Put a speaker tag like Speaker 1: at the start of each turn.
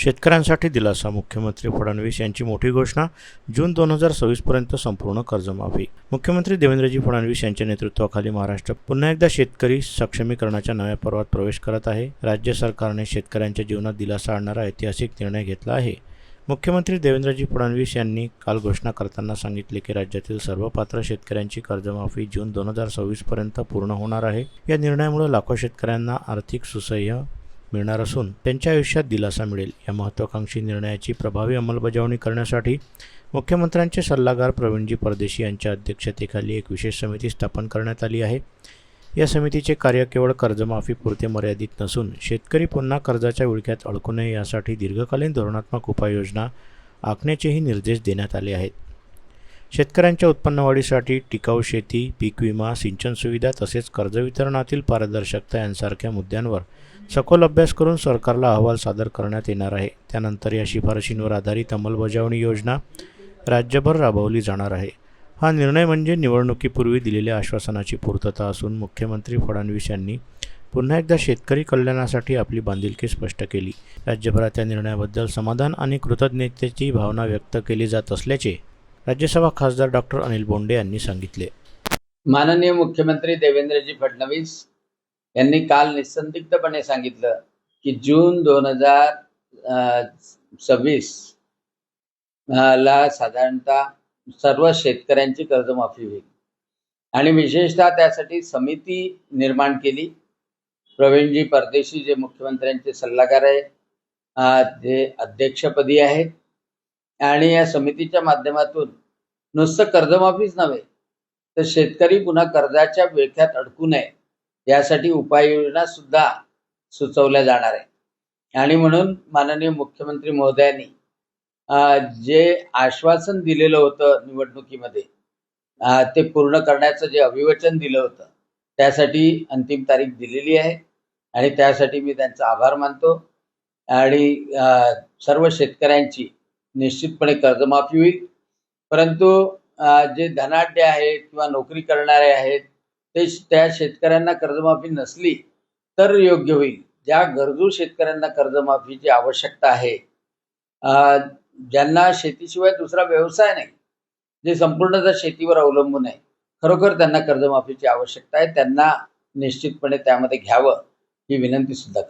Speaker 1: शेतकऱ्यांसाठी दिलासा मुख्यमंत्री फडणवीस यांची मोठी घोषणा जून दोन हजार सव्वीसपर्यंत संपूर्ण कर्जमाफी. मुख्यमंत्री देवेंद्रजी फडणवीस यांच्या नेतृत्वाखाली महाराष्ट्र पुन्हा एकदा शेतकरी सक्षमीकरणाच्या नव्या पर्वात प्रवेश करत आहे. राज्य सरकारने शेतकऱ्यांच्या जीवनात दिलासा आणणारा ऐतिहासिक निर्णय घेतला आहे. मुख्यमंत्री देवेंद्रजी फडणवीस यांनी काल घोषणा करताना सांगितले की राज्यातील सर्व पात्र शेतकऱ्यांची कर्जमाफी जून दोन हजार सव्वीसपर्यंत पूर्ण होणार आहे. या निर्णयामुळे लाखो शेतकऱ्यांना आर्थिक सुसह्य मिळणार असून त्यांच्या आयुष्यात दिलासा मिळेल. या महत्त्वाकांक्षी निर्णयाची प्रभावी अंमलबजावणी करण्यासाठी मुख्यमंत्र्यांचे सल्लागार प्रवीणजी परदेशी यांच्या अध्यक्षतेखाली एक विशेष समिती स्थापन करण्यात आली आहे. या समितीचे कार्य केवळ कर्जमाफीपुरते मर्यादित नसून शेतकरी पुन्हा कर्जाच्या विळख्यात अडकू नये यासाठी दीर्घकालीन धोरणात्मक उपाययोजना आखण्याचेही निर्देश देण्यात आले आहेत. शेतकऱ्यांच्या उत्पन्न वाढीसाठी टिकाऊ शेती पीक विमा सिंचन सुविधा तसेच कर्ज वितरणातील पारदर्शकता यांसारख्या मुद्द्यांवर सखोल अभ्यास करून सरकारला अहवाल सादर करण्यात येणार आहे. त्यानंतर या शिफारशींवर आधारित अंमलबजावणी योजना राज्यभर राबवली जाणार आहे. हा निर्णय म्हणजे निवडणुकीपूर्वी दिलेल्या आश्वासनाची पूर्तता असून मुख्यमंत्री फडणवीस यांनी पुन्हा एकदा शेतकरी कल्याणासाठी आपली बांधिलकी स्पष्ट केली. राज्यभरात या निर्णयाबद्दल समाधान आणि कृतज्ञतेची भावना व्यक्त केली जात असल्याचे राज्यसभा खासदार डॉक्टर अनिल बोंडे यांनी सांगितले.
Speaker 2: माननीय मुख्यमंत्री देवेंद्रजी फडणवीस यांनी काल निसंदिग्धपणे सांगितलं की जून दोन हजार सव्वीस ला साधारणतः सर्व शेतकऱ्यांची कर्जमाफी होईल. आणि विशेषतः त्यासाठी समिती निर्माण केली. प्रवीणजी परदेशी जे मुख्यमंत्र्यांचे सल्लागार आहे जे अध्यक्षपदी आहेत आणि या समितीच्या माध्यमातून नुसतं कर्जमाफीच नव्हे तर शेतकरी पुन्हा कर्जाच्या विळख्यात अडकू नये यासाठी उपाययोजना सुद्धा सुचवल्या जाणार आहे आणि म्हणून माननीय मुख्यमंत्री महोदयांनी जे आश्वासन दिलेलं होतं निवडणुकीमध्ये ते पूर्ण करण्याचं जे अभिवचन दिलं होतं त्यासाठी अंतिम तारीख दिलेली आहे. आणि त्यासाठी मी त्यांचा आभार मानतो. आणि सर्व शेतकऱ्यांची निश्चितपणे कर्जमाफी होईल. परंतु जे धनाढ्य आहेत किंवा नोकरी करणारे आहेत ते त्या शेतकऱ्यांना कर्जमाफी नसली तर योग्य होईल. ज्या गरजू शेतकऱ्यांना कर्जमाफीची आवश्यकता आहे ज्यांना शेतीशिवाय दुसरा व्यवसाय नाही जे संपूर्णतः शेतीवर अवलंबून आहे खरोखर त्यांना कर्जमाफीची आवश्यकता आहे त्यांना निश्चितपणे त्यामध्ये घ्यावं ही विनंती सुद्धा करतो.